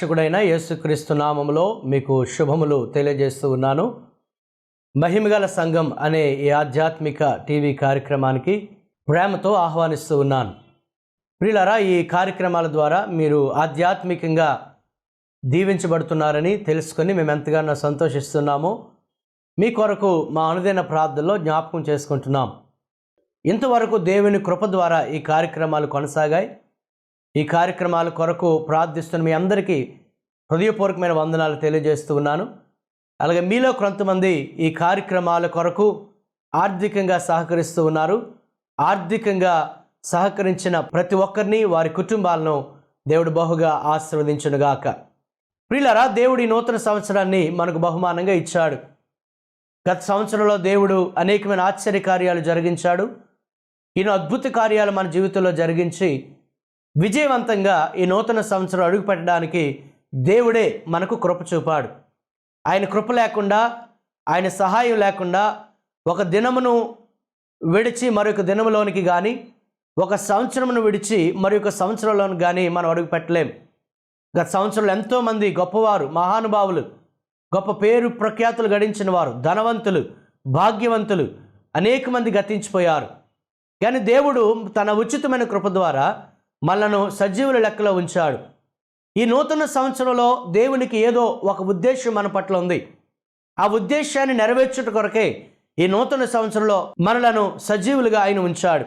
రక్షకుడైన యేసుక్రీస్తు నామములో మీకు శుభములు తెలియజేస్తూ ఉన్నాను. మహిమగల సంఘం అనే ఈ ఆధ్యాత్మిక టీవీ కార్యక్రమానికి ప్రేమతో ఆహ్వానిస్తూ ఉన్నాను. ప్రియులరా ఈ కార్యక్రమాల ద్వారా మీరు ఆధ్యాత్మికంగా దీవించబడుతున్నారని తెలుసుకొని మేము ఎంతగానో సంతోషిస్తున్నాము. మీ కొరకు మా అనుదైన ప్రార్థనలో జ్ఞాపకం చేసుకుంటున్నాం. ఇంతవరకు దేవుని కృప ద్వారా ఈ కార్యక్రమాలు కొనసాగాయి. ఈ కార్యక్రమాల కొరకు ప్రార్థిస్తున్న మీ అందరికీ హృదయపూర్వకమైన వందనాలు తెలియజేస్తూ ఉన్నాను. అలాగే మీలో కొంతమంది ఈ కార్యక్రమాల కొరకు ఆర్థికంగా సహకరిస్తూ ఉన్నారు. ఆర్థికంగా సహకరించిన ప్రతి ఒక్కరిని వారి కుటుంబాలను దేవుడు బహుగా ఆశీర్వదించునుగాక. ప్రిలరా దేవుడి నూతన సంవత్సరాన్ని మనకు బహుమానంగా ఇచ్చాడు. గత సంవత్సరంలో దేవుడు అనేకమైన ఆశ్చర్య కార్యాలు జరిగించాడు. ఈయన అద్భుత కార్యాలు మన జీవితంలో జరిగించి విజయవంతంగా ఈ నూతన సంవత్సరం అడుగుపెట్టడానికి దేవుడే మనకు కృప చూపాడు. ఆయన కృప లేకుండా ఆయన సహాయం లేకుండా ఒక దినమును విడిచి మరొక దినములోనికి కానీ ఒక సంవత్సరమును విడిచి మరొక సంవత్సరంలోని కానీ మనం అడుగుపెట్టలేం. గత సంవత్సరంలో ఎంతోమంది గొప్పవారు మహానుభావులు గొప్ప పేరు ప్రఖ్యాతులు గడించిన వారు ధనవంతులు భాగ్యవంతులు అనేక మంది గతించిపోయారు. కానీ దేవుడు తన ఉచితమైన కృప ద్వారా మనను సజీవుల లెక్కలో ఉంచాడు. ఈ నూతన సంవత్సరంలో దేవునికి ఏదో ఒక ఉద్దేశం మన పట్ల ఉంది. ఆ ఉద్దేశాన్ని నెరవేర్చుట కొరకే ఈ నూతన సంవత్సరంలో మనలను సజీవులుగా ఆయన ఉంచాడు.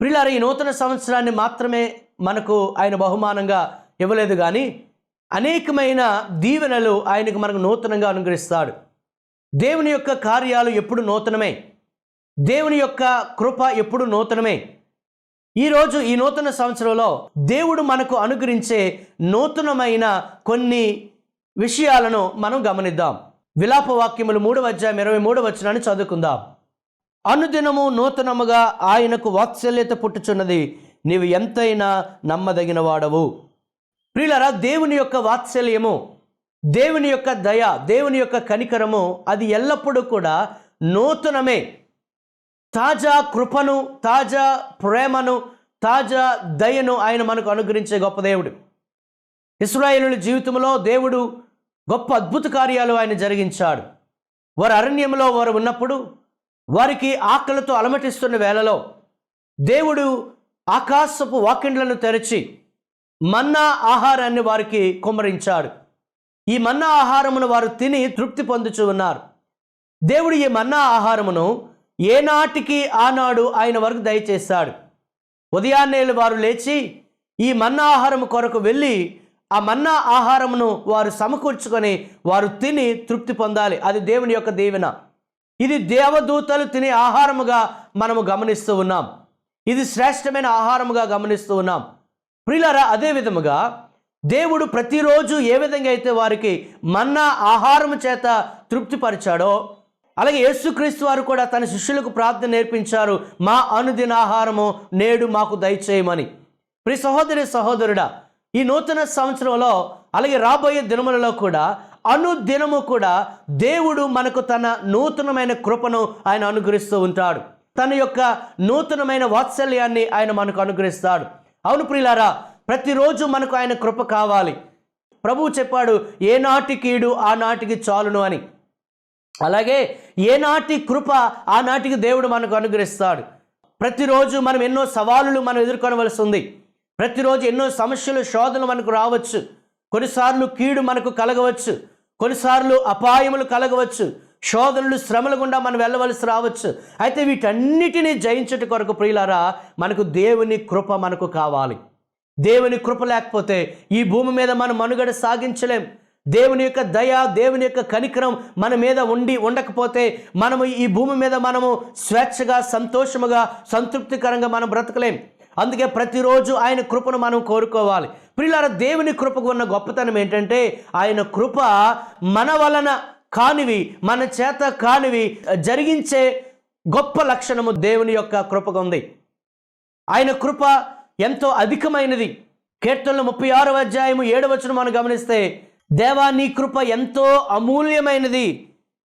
ప్రిలార ఈ నూతన సంవత్సరాన్ని మాత్రమే మనకు ఆయన బహుమానంగా ఇవ్వలేదు కానీ అనేకమైన దీవెనలు ఆయనకు మనకు నూతనంగా అనుగ్రహిస్తాడు. దేవుని యొక్క కార్యాలు ఎప్పుడు నూతనమే? దేవుని యొక్క కృప ఎప్పుడు నూతనమే? ఈరోజు ఈ నూతన సంవత్సరంలో దేవుడు మనకు అనుగ్రహించే నూతనమైన కొన్ని విషయాలను మనం గమనిద్దాం. విలాప వాక్యములు మూడవ అధ్యాయం ఇరవై మూడవ వచనాన్ని చదువుకుందాం. అనుదినము నూతనముగా ఆయనకు వాత్సల్యత పుట్టుచున్నది. నీవు ఎంతైనా నమ్మదగిన వాడవు ప్రియులరా దేవుని యొక్క వాత్సల్యము దేవుని యొక్క దయ దేవుని యొక్క కనికరము అది ఎల్లప్పుడూ కూడా నూతనమే. తాజా కృపను తాజా ప్రేమను తాజా దయను ఆయన మనకు అనుగ్రహించే గొప్ప దేవుడు. ఇస్రాయేలుల జీవితంలో దేవుడు గొప్ప అద్భుత కార్యాలు ఆయన జరిగించాడు. వారు అరణ్యంలో వారు ఉన్నప్పుడు వారికి ఆకలితో అలమటిస్తున్న వేళలో దేవుడు ఆకాశపు వాకిండ్లను తెరిచి మన్నా ఆహారాన్ని వారికి కుమ్మరించాడు. ఈ మన్నా ఆహారమును వారు తిని తృప్తి పొందుచు ఉన్నారు. దేవుడు ఈ మన్నా ఆహారమును ఏనాటికి ఆనాడు ఆయన వరకు దయచేశాడు. ఉదయాన్నే వారు లేచి ఈ మన్నా ఆహారం కొరకు వెళ్ళి ఆ మన్నా ఆహారమును వారు సమకూర్చుకొని వారు తిని తృప్తి పొందాలి. అది దేవుని యొక్క దీవెన. ఇది దేవదూతలు తినే ఆహారముగా మనము గమనిస్తూ ఉన్నాం. ఇది శ్రేష్టమైన ఆహారముగా గమనిస్తూ ఉన్నాం. ప్రిలరా అదే విధముగా దేవుడు ప్రతిరోజు ఏ విధంగా అయితే వారికి మన్నా ఆహారము చేత తృప్తిపరిచాడో అలాగే యేసుక్రీస్తు వారు కూడా తన శిష్యులకు ప్రార్థన నేర్పించారు మా అనుదిన ఆహారము నేడు మాకు దయచేయమని. ప్రి సహోదరి సహోదరుడా ఈ నూతన సంవత్సరంలో అలాగే రాబోయే దినములలో కూడా అనుదినము కూడా దేవుడు మనకు తన నూతనమైన కృపను ఆయన అనుగ్రహిస్తూ ఉంటాడు. తన యొక్క నూతనమైన వాత్సల్యాన్ని ఆయన మనకు అనుగ్రహిస్తాడు. అవును ప్రియులారా ప్రతిరోజు మనకు ఆయన కృప కావాలి. ప్రభువు చెప్పాడు ఏ నాటి కీడు ఆ నాటికి చాలును అని. అలాగే ఏనాటి కృప ఆనాటికి దేవుడు మనకు అనుగ్రహిస్తాడు. ప్రతిరోజు మనం ఎన్నో సవాళ్ళు మనం ఎదుర్కొనవలసి ఉంది. ప్రతిరోజు ఎన్నో సమస్యలు శోధనలు మనకు రావచ్చు. కొన్నిసార్లు కీడు మనకు కలగవచ్చు. కొన్నిసార్లు అపాయములు కలగవచ్చు. శోధనలు శ్రమల గుండా మనం వెళ్ళవలసి రావచ్చు. అయితే వీటన్నిటినీ జయించుట కొరకు ప్రియులారా మనకు దేవుని కృప మనకు కావాలి. దేవుని కృప లేకపోతే ఈ భూమి మీద మనం మనుగడ సాగించలేం. దేవుని యొక్క దయ దేవుని యొక్క కనికరం మన మీద ఉండి ఉండకపోతే మనము ఈ భూమి మీద మనము స్వేచ్ఛగా సంతోషముగా సంతృప్తికరంగా మనం బ్రతకలేం. అందుకే ప్రతిరోజు ఆయన కృపను మనం కోరుకోవాలి. పిల్లల దేవుని కృపకు ఉన్న గొప్పతనం ఏంటంటే ఆయన కృప మన వలన కానివి మన చేత కానివి జరిగించే గొప్ప లక్షణము దేవుని యొక్క కృపగా ఉంది. ఆయన కృప ఎంతో అధికమైనది. కీర్తనలు ముప్పై ఆరవ అధ్యాయము ఏడవచనం మనం గమనిస్తే దేవా నీ కృప ఎంతో అమూల్యమైనది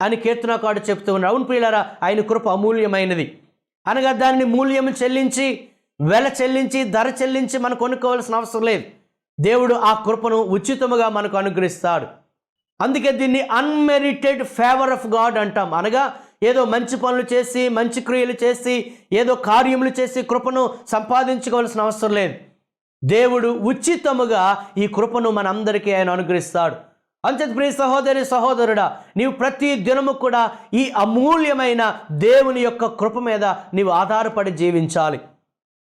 అని కీర్తనకాడు చెప్తూ ఉన్నారు అవును ప్రియులారా ఆయన కృప అమూల్యమైనది. అనగా దాన్ని మూల్యం చెల్లించి వెల చెల్లించి ధర చెల్లించి మనం కొనుక్కోవాల్సిన అవసరం లేదు. దేవుడు ఆ కృపను ఉచితముగా మనకు అనుగ్రహిస్తాడు. అందుకే దీన్ని అన్మెరిటెడ్ ఫేవర్ ఆఫ్ గాడ్ అంటాం. అనగా ఏదో మంచి పనులు చేసి మంచి క్రియలు చేసి ఏదో కార్యములు చేసి కృపను సంపాదించుకోవాల్సిన అవసరం లేదు. దేవుడు ఉచితముగా ఈ కృపను మనందరికీ ఆయన అనుగ్రహిస్తాడు. అంచేత ప్రియ సహోదరి సహోదరుడా నీవు ప్రతి దినము కూడా ఈ అమూల్యమైన దేవుని యొక్క కృప మీద నీవు ఆధారపడి జీవించాలి.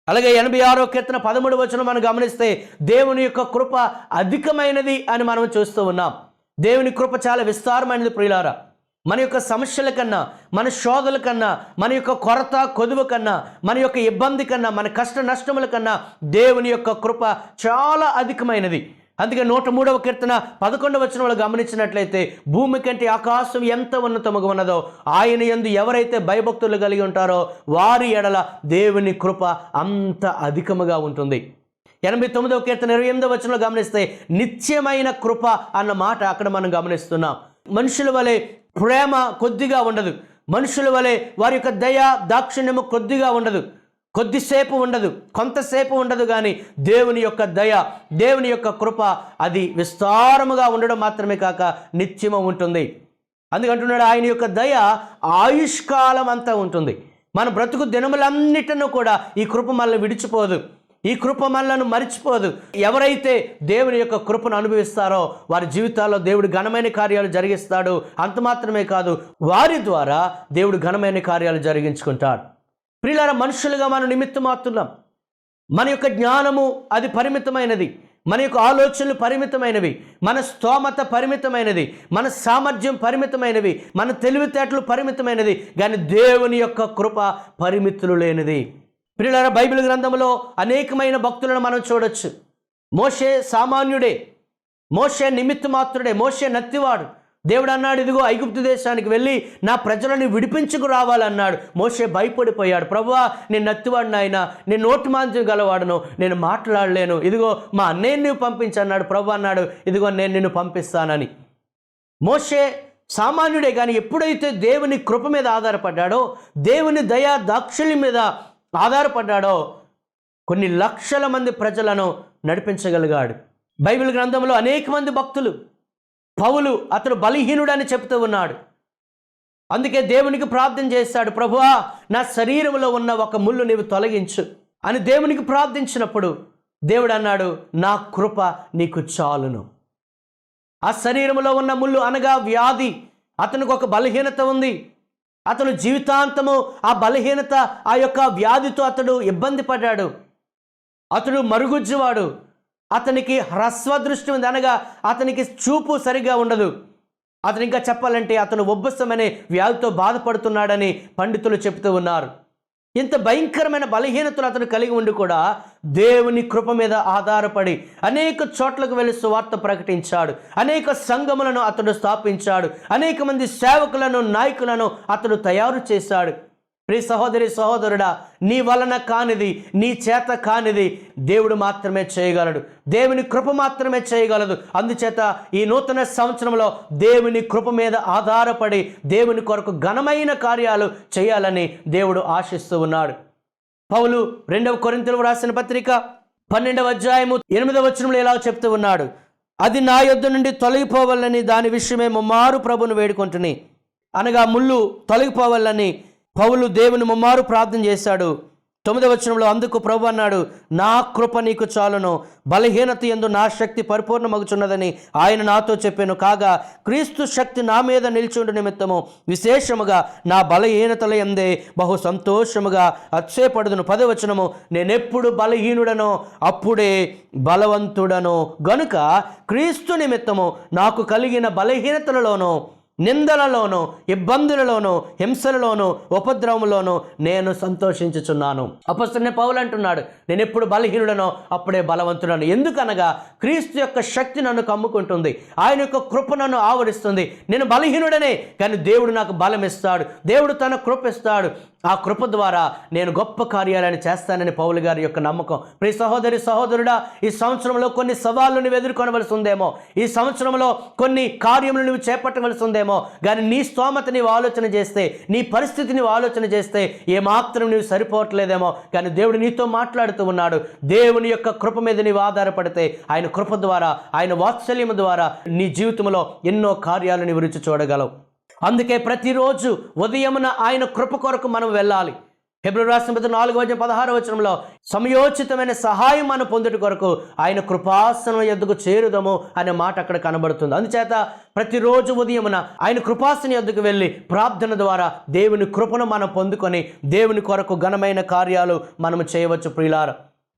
అలాగే ఎనభై ఆరో కీర్తన పదమూడు వచనం మనం గమనిస్తే దేవుని యొక్క కృప అధికమైనది అని మనం చూస్తూ ఉన్నాం. దేవుని కృప చాలా విస్తారమైనది ప్రియులారా. మన యొక్క సమస్యల కన్నా మన శోధల కన్నా మన యొక్క కొరత కొదువు కన్నా మన యొక్క ఇబ్బంది కన్నా మన కష్ట నష్టముల కన్నా దేవుని యొక్క కృప చాలా అధికమైనది. అందుకే నూట మూడవ కీర్తన పదకొండవ వచనంలో గమనించినట్లయితే భూమి కంటే ఆకాశం ఎంత ఉన్నతముగా ఉన్నదో ఆయన ఎందు ఎవరైతే భయభక్తులు కలిగి ఉంటారో వారి ఎడల దేవుని కృప అంత అధికముగా ఉంటుంది. ఎనభై తొమ్మిదవ కీర్తన ఇరవై ఎనిమిదవ వచనంలో గమనిస్తే నిత్యమైన కృప అన్న మాట అక్కడ మనం గమనిస్తున్నాం. మనుషుల వలె ప్రేమ కొద్దిగా ఉండదు. మనుషుల వలె వారి యొక్క దయ దాక్షిణ్యము కొద్దిగా ఉండదు. కొద్దిసేపు ఉండదు. కొంతసేపు ఉండదు కానీ దేవుని యొక్క దయ దేవుని యొక్క కృప అది విస్తారముగా ఉండడం మాత్రమే కాక నిత్యము ఉంటుంది. అందుకంటున్నాడు ఆయన యొక్క దయ ఆయుష్కాలం అంతా ఉంటుంది. మన బ్రతుకు దినములన్నిటిను కూడా ఈ కృప మనల్ని విడిచిపోదు. ఈ కృప మనలను మరిచిపోదు. ఎవరైతే దేవుని యొక్క కృపను అనుభవిస్తారో వారి జీవితాల్లో దేవుడు ఘనమైన కార్యాలు జరిగిస్తాడు. అంత మాత్రమే కాదు వారి ద్వారా దేవుడు ఘనమైన కార్యాలు జరిగించుకుంటాడు. ప్రియులార మనుషులుగా మనం నిమిత్తమాతున్నాం మన యొక్క జ్ఞానము అది పరిమితమైనది. మన యొక్క ఆలోచనలు పరిమితమైనవి. మన స్తోమత పరిమితమైనది. మన సామర్థ్యం పరిమితమైనవి. మన తెలివితేటలు పరిమితమైనది. కానీ దేవుని యొక్క కృప పరిమితులు లేనిది. ప్రియులార బైబిల్ గ్రంథంలో అనేకమైన భక్తులను మనం చూడొచ్చు. మోషే సామాన్యుడే. మోషే నిమిత్త మాత్రుడే మోషే నత్తివాడు. దేవుడు అన్నాడు ఇదిగో ఐగుప్తు దేశానికి వెళ్ళి నా ప్రజలను విడిపించుకు రావాలన్నాడు. మోషే భయపడిపోయాడు. ప్రభువా నేను నత్తివాడిని ఆయన. నేను నోటి మాంసం గలవాడను. నేను మాట్లాడలేను. ఇదిగో మా అన్నయ్య నువ్వు పంపించన్నాడు ప్రభు అన్నాడు ఇదిగో నేను నిన్ను పంపిస్తానని. మోషే సామాన్యుడే కానీ ఎప్పుడైతే దేవుని కృప మీద ఆధారపడ్డాడో దేవుని దయా దాక్షుల్యం మీద ఆధారపడ్డాడో కొన్ని లక్షల మంది ప్రజలను నడిపించగలిగాడు. బైబిల్ గ్రంథంలో అనేక మంది భక్తులు పౌలు అతడు బలహీనుడని చెప్తూ ఉన్నాడు. అందుకే దేవునికి ప్రార్థన చేశాడు ప్రభువా నా శరీరంలో ఉన్న ఒక ముళ్ళు నీవు తొలగించు అని దేవునికి ప్రార్థించినప్పుడు దేవుడు అన్నాడు నా కృప నీకు చాలును. ఆ శరీరంలో ఉన్న ముళ్ళు అనగా వ్యాధి అతనికి ఒక బలహీనత ఉంది. అతను జీవితాంతము ఆ బలహీనత ఆ యొక్క వ్యాధితో అతడు ఇబ్బంది పడ్డాడు. అతడు మరుగుజ్జువాడు. అతనికి హ్రస్వ దృష్టి ఉంది. అనగా అతనికి చూపు సరిగా ఉండదు. అతను ఇంకా చెప్పాలంటే అతను ఒబ్బసమనే వ్యాధితో బాధపడుతున్నాడని పండితులు చెబుతూ ఉన్నారు. ఇంత భయంకరమైన బలహీనతలు అతను కలిగి ఉండి కూడా దేవుని కృప మీద ఆధారపడి అనేక చోట్లకు వెళ్ళి సువార్త ప్రకటించాడు. అనేక సంఘములను అతడు స్థాపించాడు. అనేక మంది సేవకులను నాయకులను అతడు తయారు చేశాడు. ప్రియ సహోదరి సహోదరుడా నీ వలన కానిది నీ చేత కానిది దేవుడు మాత్రమే చేయగలడు. దేవుని కృప మాత్రమే చేయగలదు. అందుచేత ఈ నూతన సంవత్సరంలో దేవుని కృప మీద ఆధారపడి దేవుని కొరకు ఘనమైన కార్యాలు చేయాలని దేవుడు ఆశిస్తూ ఉన్నాడు. పౌలు రెండవ కొరింతలు రాసిన పత్రిక పన్నెండవ అధ్యాయము ఎనిమిదవ వచనంలో ఇలా చెప్తూ ఉన్నాడు. అది నా యొద్ద నుండి తొలగిపోవాలని దాని విషయమే ముమ్మారు ప్రభును వేడుకుంటుని. అనగా ముళ్ళు తొలగిపోవాలని పౌలు దేవుని ముమ్మారు ప్రార్థన చేశాడు. తొమ్మిదవ వచనంలో అందుకు ప్రభు అన్నాడు నా కృప నీకు చాలును బలహీనత ఎందు నా శక్తి పరిపూర్ణమగుచున్నదని ఆయన నాతో చెప్పాను. కాగా క్రీస్తు శక్తి నా మీద నిల్చుండు నిమిత్తము విశేషముగా నా బలహీనతల ఎందే బహు సంతోషముగా అత్సేపడుదును పదవచనము నేనెప్పుడు బలహీనుడనో అప్పుడే బలవంతుడను. గనుక క్రీస్తు నిమిత్తము నాకు కలిగిన బలహీనతలలోనూ నిందలలోనూ ఇబ్బందులలోనూ హింసలలోనూ ఉపద్రవములోనూ నేను సంతోషించుచున్నాను. అపస్తున్న పౌలు అంటున్నాడు నేను ఎప్పుడు బలహీనుడనో అప్పుడే బలవంతుడను. ఎందుకనగా క్రీస్తు యొక్క శక్తి నన్ను కమ్ముకుంటుంది. ఆయన యొక్క కృప నన్ను ఆవరిస్తుంది. నేను బలహీనుడనే కానీ దేవుడు నాకు బలం ఇస్తాడు దేవుడు తన కృప ఇస్తాడు. ఆ కృప ద్వారా నేను గొప్ప కార్యాలను చేస్తానని పౌలు గారి యొక్క నమ్మకం. ప్రి సహోదరి సహోదరుడా ఈ సంవత్సరంలో కొన్ని సవాళ్ళు నువ్వు ఎదుర్కొనవలసి ఉందేమో. ఈ సంవత్సరంలో కొన్ని కార్యములు నువ్వు చేపట్టవలసి ఉందేమో. కానీ నీ స్తోమత నీవు ఆలోచన చేస్తే నీ పరిస్థితి నీవు ఆలోచన చేస్తే ఏమాత్రం నువ్వు సరిపోవట్లేదేమో. కానీ దేవుడు నీతో మాట్లాడుతూ ఉన్నాడు. దేవుని యొక్క కృప మీద నీవు ఆధారపడితే ఆయన కృప ద్వారా ఆయన వాత్సల్యం ద్వారా నీ జీవితంలో ఎన్నో కార్యాలు నీవు రుచి చూడగలవు. అందుకే ప్రతిరోజు ఉదయమున ఆయన కృప కొరకు మనం వెళ్ళాలి. ఫిబ్రవరి రాష్ట్రం పెద్ద నాలుగు వచ్చిన పదహారు వచనంలో సమయోచితమైన సహాయం మనం పొందుట కొరకు ఆయన కృపాసనం ఎద్దుకు చేరుదము అనే మాట అక్కడ కనబడుతుంది. అందుచేత ప్రతిరోజు ఉదయమున ఆయన కృపాసన ఎద్దుకు వెళ్ళి ప్రార్థన ద్వారా దేవుని కృపను మనం పొందుకొని దేవుని కొరకు ఘనమైన కార్యాలు మనం చేయవచ్చు ప్రియులార.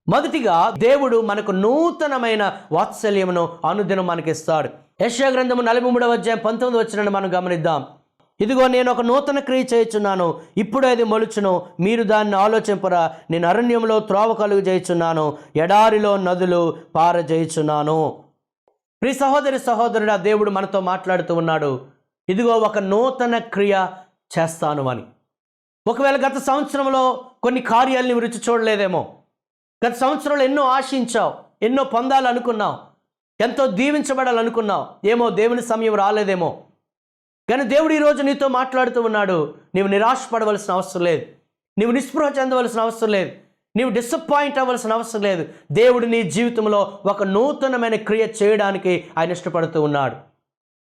మొదటిగా దేవుడు మనకు నూతనమైన వాత్సల్యమును అనుదినం మనకిస్తాడు. యశ్యా గ్రంథము నలభై మూడవ అధ్యాయం పంతొమ్మిది వచ్చిన మనం గమనిద్దాం. ఇదిగో నేను ఒక నూతన క్రియ చేయుచున్నాను. ఇప్పుడు అది మొలుచును. మీరు దాన్ని ఆలోచింపరా. నేను అరణ్యంలో త్రోవ కలుగు చేయుచున్నాను. ఎడారిలో నదులు పారజేయుచున్నాను. ప్రి సహోదరి సహోదరుడా దేవుడు మనతో మాట్లాడుతూ ఉన్నాడు. ఇదిగో ఒక నూతన క్రియ చేస్తాను అని. ఒకవేళ గత సంవత్సరంలో కొన్ని కార్యాలని రుచి చూడలేదేమో. గత సంవత్సరంలో ఎన్నో ఆశించావు ఎన్నో పొందాలనుకున్నావు. ఎంతో దీవించబడాలనుకున్నావు. ఏమో దేవుని సమయం రాలేదేమో. కానీ దేవుడు ఈరోజు నీతో మాట్లాడుతూ ఉన్నాడు. నీవు నిరాశపడవలసిన అవసరం లేదు. నీవు నిస్పృహ చెందవలసిన అవసరం లేదు. నీవు డిసప్పాయింట్ అవ్వాల్సిన అవసరం లేదు. దేవుడు నీ జీవితంలో ఒక నూతనమైన క్రియ చేయడానికి ఆయన ఇష్టపడుతూ ఉన్నాడు.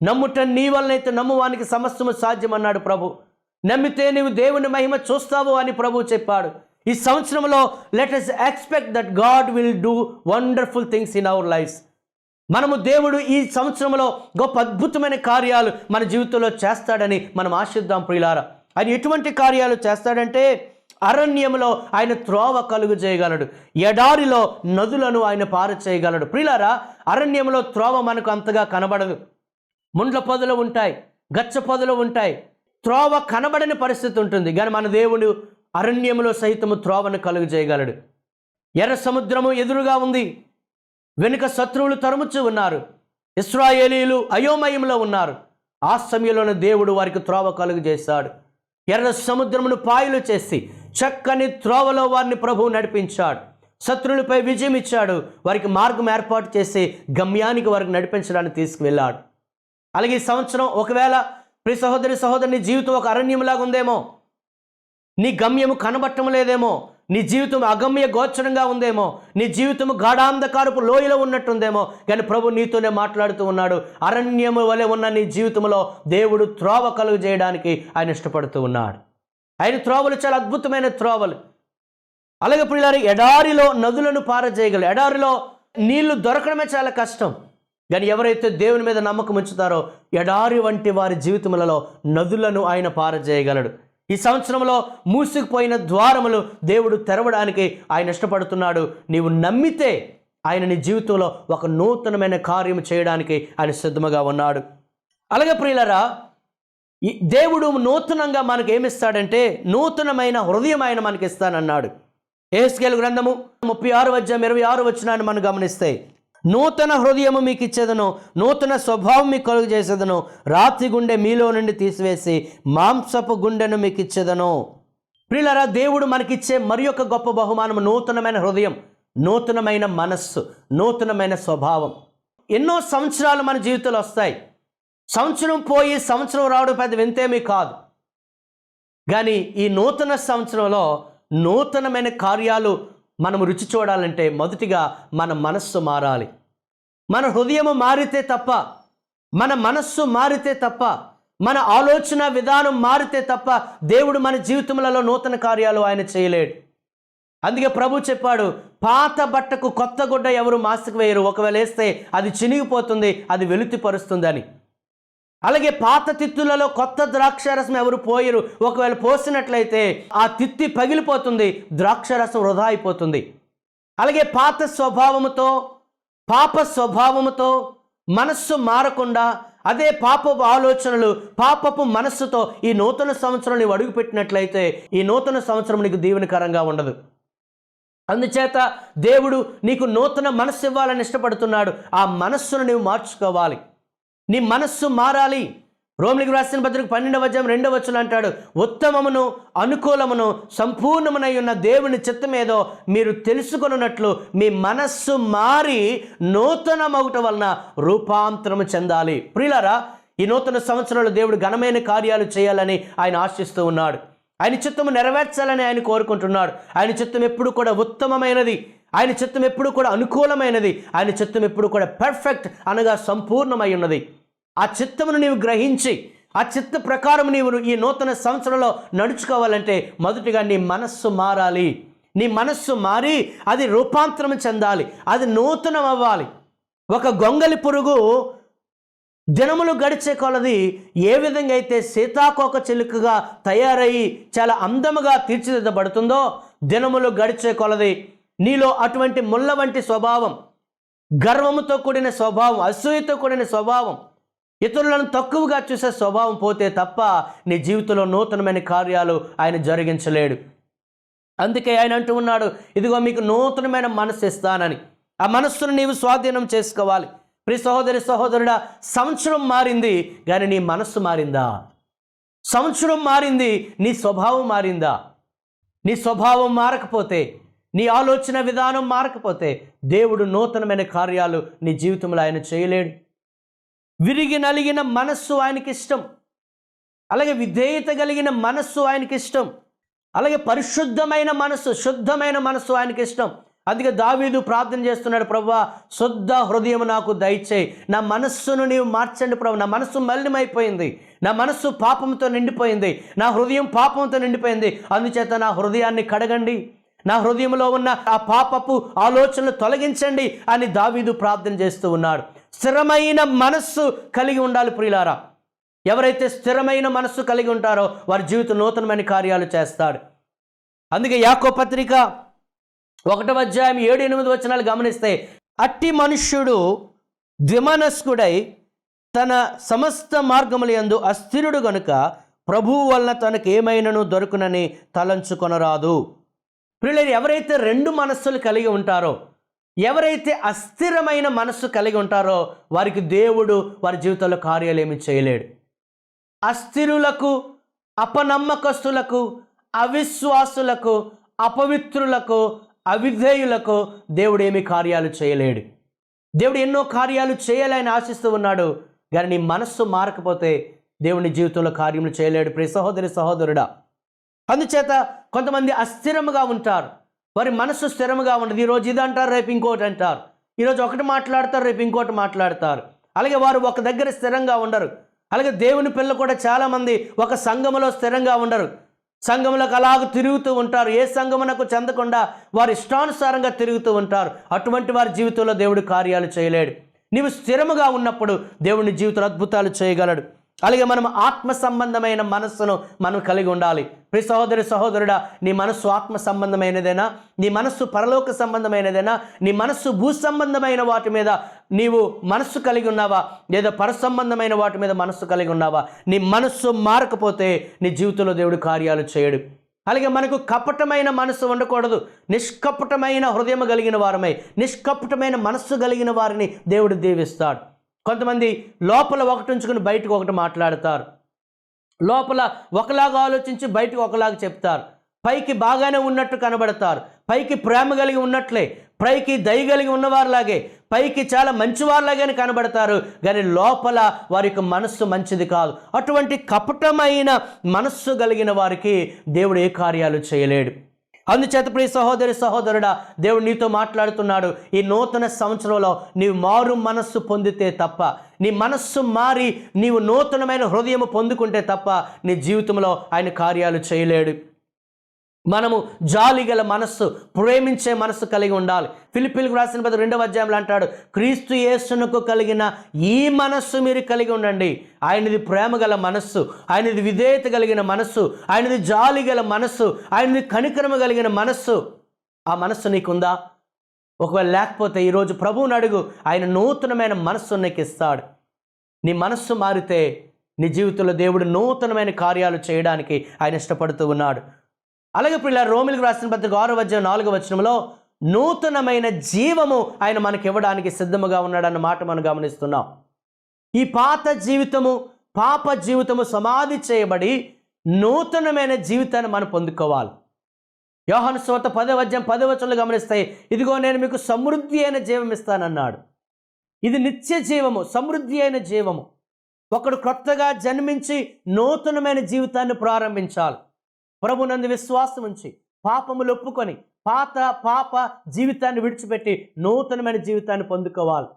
నమ్ముట నీ వల్లనైతే నమ్మువానికి సమస్తము సాధ్యమన్నాడు ప్రభు. నమ్మితే నీవు దేవుని మహిమ చూస్తావు అని ప్రభు చెప్పాడు. ఈ సంవత్సరంలో let's expect that God will do wonderful things in our lives మనము దేవుడు ఈ సంవత్సరంలో గొప్ప అద్భుతమైన కార్యాలు మన జీవితంలో చేస్తాడని మనం ఆశిద్దాం ప్రియులారా. ఆయన ఎటువంటి కార్యాలు చేస్తాడంటే అరణ్యంలో ఆయన త్రోవ కలుగు చేయగలడు. ఎడారిలో నదులను ఆయన పారు చేయగలడు. ప్రియులారా అరణ్యంలో త్రోవ మనకు అంతగా కనబడదు. ముండ్ల పొదలు ఉంటాయి గచ్చ పొదలు ఉంటాయి. త్రోవ కనబడని పరిస్థితి ఉంటుంది. కానీ మన దేవుడు అరణ్యంలో సహితము త్రోవను కలుగు చేయగలడు. ఎర్ర సముద్రము ఎదురుగా ఉంది. వెనుక శత్రువులు తరుముచు ఉన్నారు. ఇస్రాయేలీలు అయోమయంలో ఉన్నారు. ఆ సమయంలోనే దేవుడు వారికి త్రోవ కలుగు చేశాడు ఎర్ర సముద్రమును పాయలు చేసి చక్కని త్రోవలో వారిని ప్రభువు నడిపించాడు. శత్రువులపై విజయం ఇచ్చాడు. వారికి మార్గం ఏర్పాటు చేసి గమ్యానికి వారికి నడిపించడానికి తీసుకువెళ్ళాడు. అలాగే ఈ సంవత్సరం ఒకవేళ ప్రియ సహోదరి సహోదరుని జీవితం ఒక అరణ్యంలాగా ఉందేమో నీ గమ్యము కనబట్టం లేదేమో. నీ జీవితం అగమ్య గోచరంగా ఉందేమో నీ జీవితం గాఢాంధకారపు లోయలో ఉన్నట్టుందేమో కానీ ప్రభు నీతోనే మాట్లాడుతూ ఉన్నాడు. అరణ్యము వలె ఉన్న నీ జీవితంలో దేవుడు త్రోవ కలుగు చేయడానికి ఆయన ఇష్టపడుతూ ఉన్నాడు. ఆయన త్రోవలు చాలా అద్భుతమైన త్రోవలు. అలాగే పిల్లలు ఎడారిలో నదులను పారజేయగలరు ఎడారిలో నీళ్ళు దొరకడమే చాలా కష్టం. కానీ ఎవరైతే దేవుని మీద నమ్మకం ఉంచుతారో ఎడారి వంటి వారి జీవితములలో నదులను ఆయన పారజేయగలడు. ఈ సంవత్సరంలో మూసుకుపోయిన ద్వారములు దేవుడు తెరవడానికి ఆయన ఇష్టపడుతున్నాడు. నీవు నమ్మితే ఆయన నీ జీవితంలో ఒక నూతనమైన కార్యం చేయడానికి ఆయన సిద్ధముగా ఉన్నాడు. అలాగే ప్రియులరా ఈ దేవుడు నూతనంగా మనకు ఏమిస్తాడంటే నూతనమైన హృదయం ఆయన మనకి ఇస్తానన్నాడు. ఏస్కేల్ గ్రంథము ముప్పై ఆరు వచ్చాం ఇరవై ఆరు వచ్చినాన్ని మనం గమనిస్తే నూతన హృదయము మీకు ఇచ్చేదను నూతన స్వభావం మీకు కలుగు చేసేదను రాతి గుండె మీలో నుండి తీసివేసి మాంసపు గుండెను మీకు ఇచ్చేదను ప్రిలరా దేవుడు మనకిచ్చే మరి యొక్క గొప్ప బహుమానం నూతనమైన హృదయం నూతనమైన మనస్సు నూతనమైన స్వభావం. ఎన్నో సంవత్సరాలు మన జీవితంలో వస్తాయి. సంవత్సరం పోయి సంవత్సరం రావడం పెద్ద వింతేమీ కాదు. కానీ ఈ నూతన సంవత్సరంలో నూతనమైన కార్యాలు మనం రుచి చూడాలంటే మొదటిగా మన మనస్సు మారాలి. మన హృదయము మారితే తప్ప మన మనస్సు మారితే తప్ప మన ఆలోచన విధానం మారితే తప్ప దేవుడు మన జీవితములలో నూతన కార్యాలు ఆయన చేయలేడు. అందుకే ప్రభు చెప్పాడు పాత బట్టకు కొత్త గుడ్డ ఎవరు మాస్క్ వేయరు. ఒకవేళ వేస్తే అది చినిగిపోతుంది అది వెలుతిపరుస్తుందని అలాగే పాత తిత్తులలో కొత్త ద్రాక్షారసం ఎవరు పోయరు. ఒకవేళ పోసినట్లయితే ఆ తిత్తి పగిలిపోతుంది ద్రాక్షరసం వృధా అయిపోతుంది. అలాగే పాత స్వభావముతో పాప స్వభావముతో మనస్సు మారకుండా అదే పాపపు ఆలోచనలు పాపపు మనస్సుతో ఈ నూతన సంవత్సరం నీవు అడుగుపెట్టినట్లయితే ఈ నూతన సంవత్సరం నీకు దీవెనకరంగా ఉండదు. అందుచేత దేవుడు నీకు నూతన మనస్సు ఇవ్వాలని ఇష్టపడుతున్నాడు. ఆ మనస్సును నీవు మార్చుకోవాలి. నీ మనస్సు మారాలి. రోమిలికి రాసిన పత్రిక పన్నెండవ అధ్యాయం రెండవ వచ్చులు అంటాడు ఉత్తమమును అనుకూలమును సంపూర్ణమునై ఉన్న దేవుని చిత్తమేదో మీరు తెలుసుకొనున్నట్లు మీ మనస్సు మారి నూతనమవుట వలన రూపాంతరము చెందాలి. ప్రియులారా ఈ నూతన సంవత్సరంలో దేవుడు ఘనమైన కార్యాలు చేయాలని ఆయన ఆశిస్తూ ఉన్నాడు. ఆయన చిత్తము నెరవేర్చాలని ఆయన కోరుకుంటున్నాడు. ఆయన చిత్తం ఎప్పుడు కూడా ఉత్తమమైనది. ఆయన చిత్తం ఎప్పుడు కూడా అనుకూలమైనది. ఆయన చిత్తం ఎప్పుడు కూడా పర్ఫెక్ట్ అనగా సంపూర్ణమై ఉన్నది. ఆ చిత్తమును నీవు గ్రహించి ఆ చిత్త ప్రకారం నీవు ఈ నూతన సంవత్సరంలో నడుచుకోవాలంటే మొదటిగా నీ మనస్సు మారాలి. నీ మనస్సు మారి అది రూపాంతరం చెందాలి. అది నూతనం అవ్వాలి. ఒక గొంగలి పురుగు దినములు గడిచే కొలది ఏ విధంగా అయితే సీతాకోక చిలుకగా తయారయ్యి చాలా అందముగా తీర్చిదిద్దబడుతుందో దినములు గడిచే కొలది నీలో అటువంటి ముళ్ళ వంటి స్వభావం గర్వముతో కూడిన స్వభావం అసూయతో కూడిన స్వభావం ఇతరులను తక్కువగా చూసే స్వభావం పోతే తప్ప నీ జీవితంలో నూతనమైన కార్యాలు ఆయన జరిగించలేడు. అందుకే ఆయన అంటూ ఉన్నాడు ఇదిగో మీకు నూతనమైన మనస్సు ఇస్తానని. ఆ మనస్సును నీవు స్వాధీనం చేసుకోవాలి. ప్రి సహోదరి సహోదరుడా సంవత్సరం మారింది కానీ నీ మనస్సు మారిందా? సంవత్సరం మారింది నీ స్వభావం మారిందా? నీ స్వభావం మారకపోతే నీ ఆలోచన విధానం మారకపోతే దేవుడు నూతనమైన కార్యాలు నీ జీవితంలో ఆయన చేయలేడు. విరిగి నలిగిన మనస్సు ఆయనకి ఇష్టం. అలాగే విధేయత కలిగిన మనస్సు ఆయనకి ఇష్టం. అలాగే పరిశుద్ధమైన మనస్సు శుద్ధమైన మనస్సు ఆయనకి ఇష్టం. అందుకే దావీదు ప్రార్థన చేస్తున్నాడు ప్రభా శుద్ధ హృదయం నాకు దయచేయి. నా మనస్సును నీవు మార్చండి ప్రభు. నా మనస్సు మలినమైపోయింది. నా మనస్సు పాపంతో నిండిపోయింది. నా హృదయం పాపంతో నిండిపోయింది. అందుచేత నా హృదయాన్ని కడగండి. నా హృదయంలో ఉన్న ఆ పాపపు ఆలోచనలు తొలగించండి అని దావీదు ప్రార్థన చేస్తూ ఉన్నాడు. స్థిరమైన మనస్సు కలిగి ఉండాలి ప్రియులారా. ఎవరైతే స్థిరమైన మనస్సు కలిగి ఉంటారో వారి జీవితం నూతనమైన కార్యాలు చేస్తాడు. అందుకే యాకో పత్రిక ఒకటవ అధ్యాయం ఏడు ఎనిమిది వచనాలు గమనిస్తే అట్టి మనుష్యుడు ద్విమనస్కుడై తన సమస్త మార్గముల యందు అస్థిరుడు గనుక ప్రభువు వలన తనకు ఏమైనను దొరుకునని తలంచుకొనరాదు. పిల్లలు ఎవరైతే రెండు మనస్సులు కలిగి ఉంటారో ఎవరైతే అస్థిరమైన మనస్సు కలిగి ఉంటారో వారికి దేవుడు వారి జీవితంలో కార్యాలు ఏమి చేయలేడు. అస్థిరులకు అపనమ్మకస్తులకు అవిశ్వాసులకు అపవిత్రులకు అవిధేయులకు దేవుడు ఏమి కార్యాలు చేయలేడు. దేవుడు ఎన్నో కార్యాలు చేయాలని ఆశిస్తూ ఉన్నాడు కానీ నీ మనస్సు మారకపోతే దేవుని జీవితంలో కార్యములు చేయలేడు. ప్రియ సహోదరి సహోదరుడా అందుచేత కొంతమంది అస్థిరముగా ఉంటారు. వారి మనస్సు స్థిరంగా ఉండదు. ఈరోజు ఇది అంటారు రేపు ఇంకోటి అంటారు. ఈరోజు ఒకటి మాట్లాడతారు రేపు ఇంకోటి మాట్లాడతారు. అలాగే వారు ఒక దగ్గర స్థిరంగా ఉండరు. అలాగే దేవుని పిల్లలు కూడా చాలామంది ఒక సంఘములో స్థిరంగా ఉండరు. సంఘములకు అలాగ తిరుగుతూ ఉంటారు. ఏ సంఘమునకు చెందకుండా వారి ఇష్టానుసారంగా తిరుగుతూ ఉంటారు. అటువంటి వారి జీవితంలో దేవుడు కార్యాలు చేయలేడు. నీవు స్థిరముగా ఉన్నప్పుడు దేవుని జీవితంలో అద్భుతాలు చేయగలడు. అలాగే మనం ఆత్మ సంబంధమైన మనస్సును మనం కలిగి ఉండాలి. ప్రి సహోదరి సహోదరుడా నీ మనస్సు ఆత్మ సంబంధమైనదేనా? నీ మనస్సు పరలోక సంబంధమైనదేనా? నీ మనస్సు భూ సంబంధమైన వాటి మీద నీవు మనస్సు కలిగి ఉన్నావా? లేదా పర సంబంధమైన వాటి మీద మనస్సు కలిగి ఉన్నావా? నీ మనస్సు మారకపోతే నీ జీవితంలో దేవుడు కార్యాలు చేయడు. అలాగే మనకు కపటమైన మనస్సు ఉండకూడదు. నిష్కపటమైన హృదయం కలిగిన వారమై నిష్కపటమైన మనస్సు కలిగిన వారిని దేవుడు దీవిస్తాడు. కొంతమంది లోపల ఒకటి ఉంచుకుని బయటకు ఒకటి మాట్లాడతారు. లోపల ఒకలాగా ఆలోచించి బయటకు ఒకలాగా చెప్తారు. పైకి బాగానే ఉన్నట్టు కనబడతారు. పైకి ప్రేమ కలిగి ఉన్నట్లే పైకి దయ కలిగి ఉన్నవారిలాగే పైకి చాలా మంచివారిలాగే కనబడతారు. కానీ లోపల వారి యొక్క మనస్సు మంచిది కాదు. అటువంటి కపటమైన మనస్సు కలిగిన వారికి దేవుడు ఏ కార్యాలు చేయలేడు. అందుచేత ప్రియ సహోదరి సహోదరుడా దేవుడు నీతో మాట్లాడుతున్నాడు. ఈ నూతన సంవత్సరంలో నీవు మారు మనస్సు పొందితే తప్ప నీ మనస్సు మారి నీవు నూతనమైన హృదయం పొందుకుంటే తప్ప నీ జీవితంలో ఆయన కార్యాలు చేయలేడు. మనము జాలిగల మనస్సు ప్రేమించే మనస్సు కలిగి ఉండాలి. ఫిలిపిలకు రాసిన పది రెండవ అధ్యాయంలో అంటాడు క్రీస్తు యేసునకు కలిగిన ఈ మనస్సు మీరు కలిగి ఉండండి. ఆయనది ప్రేమ గల మనస్సు ఆయనది విధేయత కలిగిన మనస్సు ఆయనది జాలి గల మనస్సు ఆయనది కనికరమ కలిగిన మనస్సు. ఆ మనస్సు నీకుందా? ఒకవేళ లేకపోతే ఈరోజు ప్రభువుని అడుగు ఆయన నూతనమైన మనస్సు నీకు ఇస్తాడు. నీ మనస్సు మారితే నీ జీవితంలో దేవుడు నూతనమైన కార్యాలు చేయడానికి ఆయన ఇష్టపడుతూ ఉన్నాడు. అలాగే పిల్ల రోమిలకు రాసిన పత్రిక ఆరో వచ్చిన నాలుగో వచనంలో నూతనమైన జీవము ఆయన మనకి ఇవ్వడానికి సిద్ధముగా ఉన్నాడన్న మాట మనం గమనిస్తున్నాం. ఈ పాత జీవితము పాప జీవితము సమాధి చేయబడి నూతనమైన జీవితాన్ని మనం పొందుకోవాలి. యోహన్ స్వాత పదవద్యం పదవచనలు గమనిస్తాయి ఇదిగో నేను మీకు సమృద్ధి అయిన జీవం ఇస్తానన్నాడు. ఇది నిత్య జీవము సమృద్ధి అయిన జీవము. ఒకడు కొత్తగా జన్మించి నూతనమైన జీవితాన్ని ప్రారంభించాలి. ప్రభునందు విశ్వాసం ఉంచి పాపములు ఒప్పుకొని పాత పాప జీవితాన్ని విడిచిపెట్టి నూతనమైన జీవితాన్ని పొందుకోవాలి.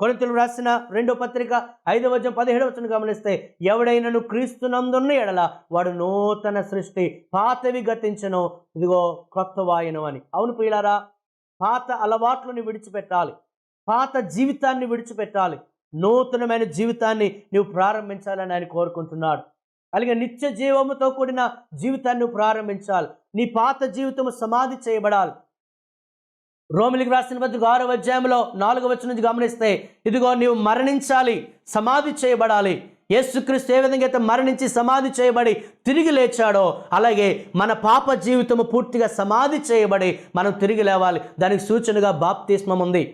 కొనితలు రాసిన రెండో పత్రిక ఐదవ వచనం పదిహేడవ వచనం గమనిస్తే ఎవడైనను క్రీస్తునందున్న ఎడల వాడు నూతన సృష్టి పాతవి గతించను ఇదిగో కొత్త వాయనం అని. అవును పిల్లారా పాత అలవాట్లను విడిచిపెట్టాలి పాత జీవితాన్ని విడిచిపెట్టాలి నూతనమైన జీవితాన్ని నువ్వు ప్రారంభించాలని ఆయన కోరుకుంటున్నాడు. అలాగే నిత్య జీవముతో కూడిన జీవితాన్ని ప్రారంభించాలి. నీ పాత జీవితము సమాధి చేయబడాలి. రోమిలికి రాసిన పత్రిక ఆరో అధ్యాయంలో నాలుగో వచ్చిన నుంచి గమనిస్తే ఇదిగో నీవు మరణించాలి సమాధి చేయబడాలి. యేసుక్రీస్తు ఏ విధంగా అయితే మరణించి సమాధి చేయబడి తిరిగి లేచాడో అలాగే మన పాప జీవితము పూర్తిగా సమాధి చేయబడి మనం తిరిగి లేవాలి. దానికి సూచనగా బాప్తిస్మం ఉంది.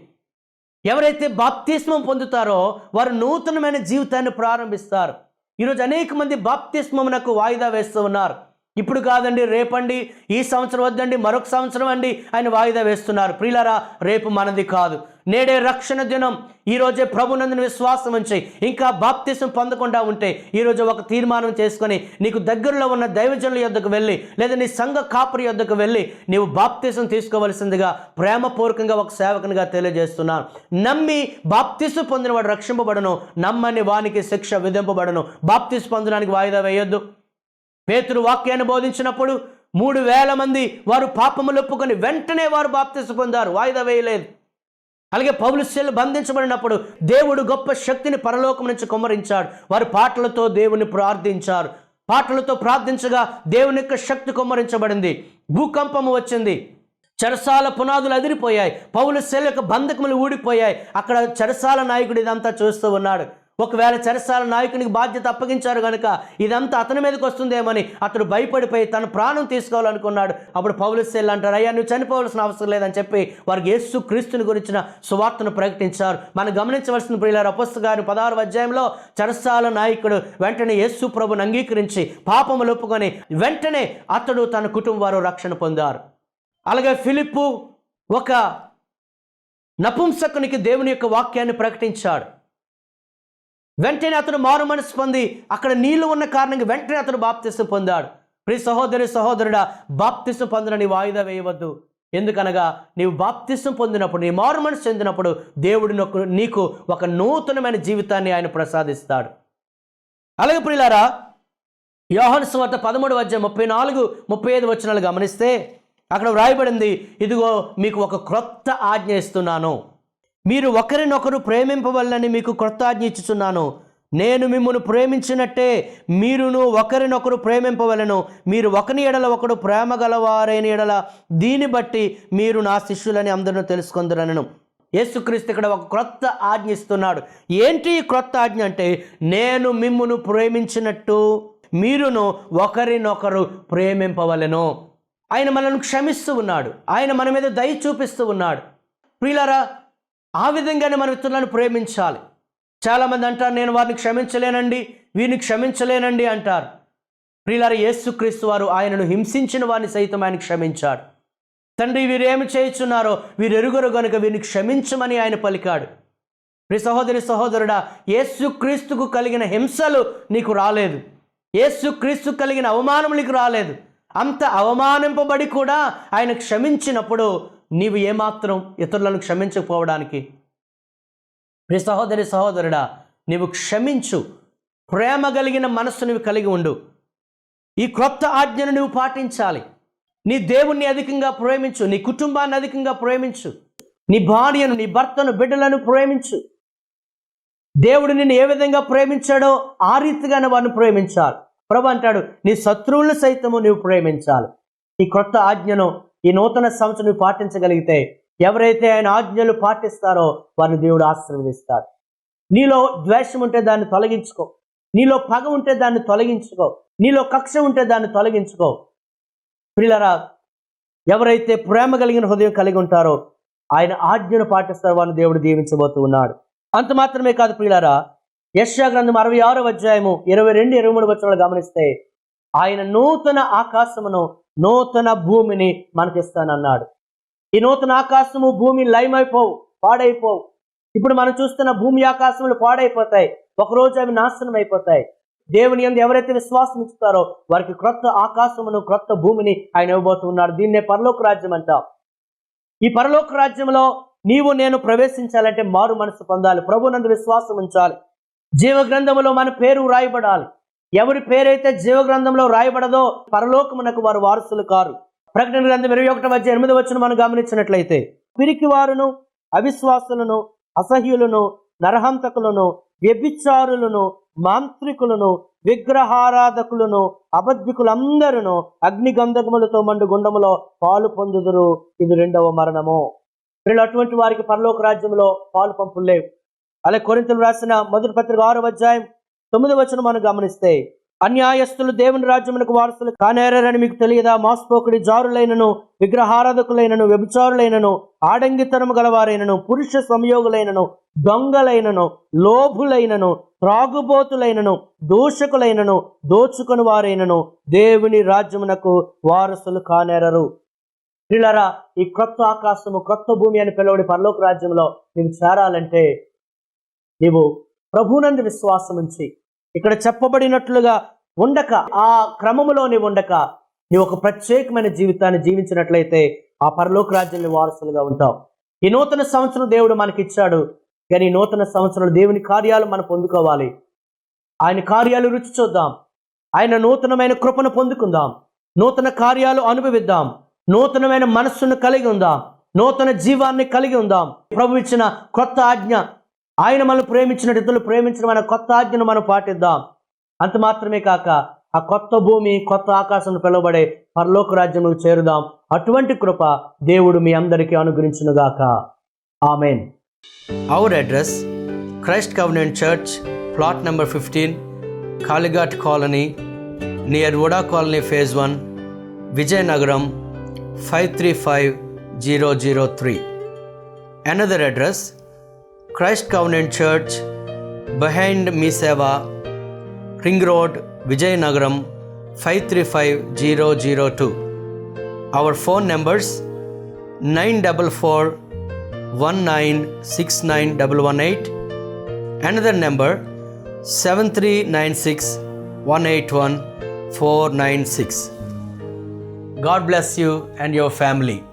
ఎవరైతే బాప్తిస్మం పొందుతారో వారు నూతనమైన జీవితాన్ని ప్రారంభిస్తారు. ఈరోజు అనేక మంది బాప్తిస్మమునకు వాయిదా వేస్తూ ఉన్నారు. ఇప్పుడు కాదండి రేపండి ఈ సంవత్సరం వద్దండి మరొక సంవత్సరం అండి ఆయన వాయిదా వేస్తున్నారు. ప్రియులరా రేపు మనది కాదు. నేడే రక్షణ దినం. ఈరోజే ప్రభునందుని విశ్వాసం ఉంచి. ఇంకా బాప్తిసం పొందకుండా ఉంటే ఈరోజు ఒక తీర్మానం చేసుకొని నీకు దగ్గరలో ఉన్న దైవజనుల యొద్దకు వెళ్ళి లేదా నీ సంఘ కాపురి యొద్దకు వెళ్ళి నీవు బాప్తిసం తీసుకోవలసిందిగా ప్రేమపూర్వకంగా ఒక సేవకునిగా తెలియజేస్తున్నాను. నమ్మి బాప్తిసు పొందినవాడు రక్షింపబడను. నమ్మని వానికి శిక్ష విధింపబడను. బాప్తిసు పొందడానికి వాయిదా వేయొద్దు. పేతురు వాక్యాన్ని బోధించినప్పుడు మూడు వేల మంది వారు పాపములు ఒప్పుకొని వెంటనే వారు బాప్తిసు పొందారు. వాయిదా వేయలేదు. అలాగే పౌలుస్యులు బంధించబడినప్పుడు దేవుడు గొప్ప శక్తిని పరలోకం నుంచి కుమ్మరించాడు. వారు పాటలతో దేవుని ప్రార్థించారు. పాటలతో ప్రార్థించగా దేవుని యొక్క శక్తి కుమ్మరించబడింది. భూకంపము వచ్చింది. చెరసాల పునాదులు అదిరిపోయాయి. పౌలు శైల యొక్క బంధకములు ఊడిపోయాయి. అక్కడ చెరసాల నాయకుడు ఇదంతా చూస్తూ ఉన్నాడు. ఒకవేళ చెరసాల నాయకునికి బాధ్యత అప్పగించారు కనుక ఇదంతా అతని మీదకి వస్తుందేమని అతడు భయపడిపోయి తన ప్రాణం తీసుకోవాలనుకున్నాడు. అప్పుడు పౌలశైలు అంటారు అయ్యా నువ్వు చనిపోవాల్సిన అవసరం లేదని చెప్పి వారికి యేసు క్రీస్తుని గురించిన సువార్తను ప్రకటించారు. మనం గమనించవలసిన ప్రియుల అపస్సు గారి పదహారు అధ్యాయంలో చెరసాల నాయకుడు వెంటనే యేసు ప్రభుని అంగీకరించి పాపములు ఒప్పుకొని వెంటనే అతడు తన కుటుంబం వారు రక్షణ పొందారు. అలాగే ఫిలిప్పు ఒక నపుంసకునికి దేవుని యొక్క వాక్యాన్ని ప్రకటించాడు. వెంటనే అతను మారు మనసు పొంది అక్కడ నీళ్ళు ఉన్న కారణంగా వెంటనే అతను బాప్తిసం పొందాడు. ప్రి సహోదరి సహోదరుడా బాప్తిసం పొందనని వాయిదా వేయవద్దు. ఎందుకనగా నీవు బాప్తిసం పొందినప్పుడు నీ మారు మనసు చెందినప్పుడు దేవుడు నీకు ఒక నూతనమైన జీవితాన్ని ఆయన ప్రసాదిస్తాడు. అలాగే ప్రియులారా యోహన్ స్వార్త పదమూడు వచ్చే ముప్పై నాలుగు ముప్పై ఐదు వచ్చినాలు గమనిస్తే అక్కడ వ్రాయబడింది ఇదిగో మీకు ఒక క్రొత్త ఆజ్ఞ ఇస్తున్నాను. మీరు ఒకరినొకరు ప్రేమింపవల్లని మీకు క్రొత్త నేను మిమ్మల్ని ప్రేమించినట్టే మీరును ఒకరినొకరు ప్రేమింపవలను. మీరు ఒకని ఎడల ఒకడు ప్రేమ గలవారైన ఎడల దీన్ని బట్టి మీరు నా శిష్యులని అందరూ తెలుసుకుందరనను. యేసుక్రీస్తు ఇక్కడ ఒక క్రొత్త ఆజ్ఞ ఇస్తున్నాడు. ఏంటి ఈ క్రొత్త ఆజ్ఞ అంటే నేను మిమ్మును ప్రేమించినట్టు మీరును ఒకరినొకరు ప్రేమింపవలెను. ఆయన మనల్ని క్షమిస్తూ ఉన్నాడు. ఆయన మన మీద దయ చూపిస్తూ ఉన్నాడు. ప్రియులరా ఆ విధంగానే మనం ఇతరులను ప్రేమించాలి. చాలామంది అంటారు నేను వారిని క్షమించలేనండి వీరిని క్షమించలేనండి అంటారు. ప్రియులారి యేసుక్రీస్తు వారు ఆయనను హింసించిన వారిని సైతం ఆయన క్షమించాడు. తండ్రి వీరేమి చేయుచున్నారో వీరెరుగురు గనుక వీరిని క్షమించమని ఆయన పలికాడు. ప్రి సహోదరి సహోదరుడా యేసుక్రీస్తుకు కలిగిన హింసలు నీకు రాలేదు. యేసుక్రీస్తు కలిగిన అవమానం నీకు రాలేదు. అంత అవమానింపబడి కూడా ఆయన క్షమించినప్పుడు నీవు ఏమాత్రం ఇతరులను క్షమించకపోవడానికి ప్రి సహోదరి సహోదరుడా నీవు క్షమించు. ప్రేమ కలిగిన మనస్సు నువ్వు కలిగి ఉండు. ఈ క్రొత్త ఆజ్ఞను నువ్వు పాటించాలి. నీ దేవుణ్ణి అధికంగా ప్రేమించు నీ కుటుంబాన్ని అధికంగా ప్రేమించు. నీ భార్యను నీ భర్తను బిడ్డలను ప్రేమించు. దేవుడు నిన్ను ఏ విధంగా ప్రేమించాడో ఆ రీతిగానే వారిని ప్రేమించాలి. ప్రభు అంటాడు నీ శత్రువులను సైతము నువ్వు ప్రేమించాలి. ఈ క్రొత్త ఆజ్ఞను ఈ నూతన సంవత్సరం నువ్వు పాటించగలిగితే ఎవరైతే ఆయన ఆజ్ఞలు పాటిస్తారో వారిని దేవుడు ఆశీర్వదిస్తాడు. నీలో ద్వేషం ఉంటే దాన్ని తొలగించుకో. నీలో పగ ఉంటే దాన్ని తొలగించుకో. నీలో కక్ష ఉంటే దాన్ని తొలగించుకో. ప్రిలరా ఎవరైతే ప్రేమ కలిగిన హృదయం కలిగి ఉంటారో ఆయన ఆజ్ఞను పాటిస్తారు వారిని దేవుడు దీవించబోతూ ఉన్నాడు. అంత మాత్రమే కాదు ప్రియులారా యశ్యా గ్రంథం అరవై ఆరో అధ్యాయము ఇరవై రెండు ఇరవై మూడు వచనాలు గమనిస్తే ఆయన నూతన ఆకాశమును నూతన భూమిని మనకిస్తానన్నాడు. ఈ నూతన ఆకాశము భూమి లయమైపోవు పాడైపోవు. ఇప్పుడు మనం చూస్తున్న భూమి ఆకాశములు పాడైపోతాయి. ఒకరోజు అవి నాశనం అయిపోతాయి దేవుని ఎందు ఎవరైతే విశ్వాసం ఇస్తారో వారికి క్రొత్త ఆకాశమును క్రొత్త భూమిని ఆయన ఇవ్వబోతున్నాడు దీన్నే పరలోక రాజ్యం అంటాం. ఈ పరలోక రాజ్యంలో నీవు నేను ప్రవేశించాలంటే మారు మనసు పొందాలి. ప్రభునందు విశ్వాసం ఉంచాలి. జీవ గ్రంథములో మన పేరు రాయబడాలి. ఎవరి పేరైతే జీవ గ్రంథంలో రాయబడదో పరలోకమునకు వారు వారసులు కారు. ప్రకటన గ్రంథం ఇరవై ఒకటి వచ్చి ఎనిమిది వచ్చిన మనం గమనించినట్లయితే పిరికి వారును అవిశ్వాసులను అసహ్యులను నరహంతకులను వ్యభిచారులను మాంత్రికులను విగ్రహారాధకులను అబద్ధికులందరూ అగ్నిగంధకములతో మండు గుండములో పాలు పొందుదురు. ఇది రెండవ మరణము. వీళ్ళు అటువంటి వారికి పరలోక రాజ్యంలో పాలు పంపులు లేవు. అలాగే కొరింతలు రాసిన మొదటి పత్రిక ఆరో అధ్యాయం తొమ్మిది వచనం మనం గమనిస్తే అన్యాయస్తులు దేవుని రాజ్యమునకు వారసులు కానేరని మీకు తెలియదా? మాస్పోకుడి జారులైనను విగ్రహారాధకులైనను వ్యభిచారులైనను ఆడంగితనము గలవారైనను పురుష సంయోగులైనను దొంగలైనను లోభులైనను త్రాగుబోతులైనను దూషకులైనను దోచుకుని వారైనను దేవుని రాజ్యమునకు వారసులు కానేరరు. పిల్లరా ఈ కొత్త ఆకాశము కొత్త భూమి అని పిలవడి పరలోక రాజ్యంలో నీవు చేరాలంటే నీవు ప్రభునందు విశ్వాసం ఉంచి ఇక్కడ చెప్పబడినట్లుగా ఉండక ఆ క్రమములో నీవు ఉండక నీవు ఒక ప్రత్యేకమైన జీవితాన్ని జీవించినట్లయితే ఆ పరలోక రాజ్యాన్ని వారసులుగా ఉంటావు. ఈ నూతన సంవత్సరం దేవుడు మనకి ఇచ్చాడు కానీ ఈ నూతన సంవత్సరంలో దేవుని కార్యాలు మనం పొందుకోవాలి. ఆయన కార్యాలు రుచి చూద్దాం. ఆయన నూతనమైన కృపను పొందుకుందాం. నూతన కార్యాలు అనుభవిద్దాం. నూతనమైన మనస్సును కలిగి ఉందాం. నూతన జీవాన్ని కలిగి ఉందాం. ప్రభు ఇచ్చిన కొత్త ఆజ్ఞ ఆయన మనల్ని ప్రేమించిన ఇతరులు ప్రేమించిన మన కొత్త ఆజ్ఞను మనం పాటిద్దాం. అంత మాత్రమే కాక ఆ కొత్త భూమి కొత్త ఆకాశం పిలువబడే పరలోక రాజ్యంలో చేరుదాం. అటువంటి కృప దేవుడు మీ అందరికీ అనుగ్రహించునుగాక. Amen. Our address Christ Covenant Church plot number fifteen Kalighat colony near VUDA colony phase one Vizianagaram five three five zero zero three another address Christ Covenant Church behind Me Ring Road, Vijayanagaram 535002. Our phone numbers 944 1969118. Another number 7396 181 496. God bless you and your family.